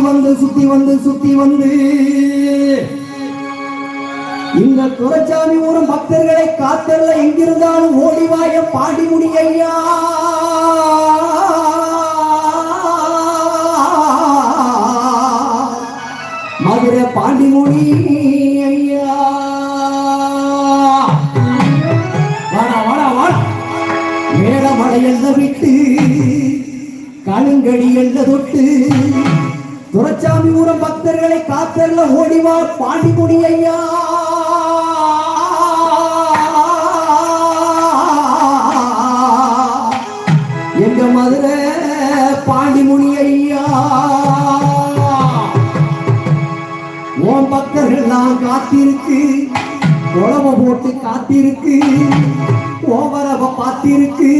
வந்து சுத்தி வந்து சுத்தி வந்து. இந்த துரைச்சாமி ஊரும் பக்தர்களை காத்தல்ல எங்கிருந்தாலும் ஓடிவாய பாடி முடியா மதுரை பாண்டிமுடி ஐயா. வாடா வாடா வாடா. மேலமடை எல்ல விட்டு கழுங்கடி எல்ல தொட்டு துரச்சாமி ஊரம் பக்தர்களை காத்தர்ல ஓடிவா பாண்டிமுடி ஐயா. எங்க மதுரை பாண்டிமுனி ஐயா. ஓம் பக்தர்கள் நான் காத்திருக்கு உழவ போட்டு காத்திருக்கு ஓவரவ பார்த்திருக்கு.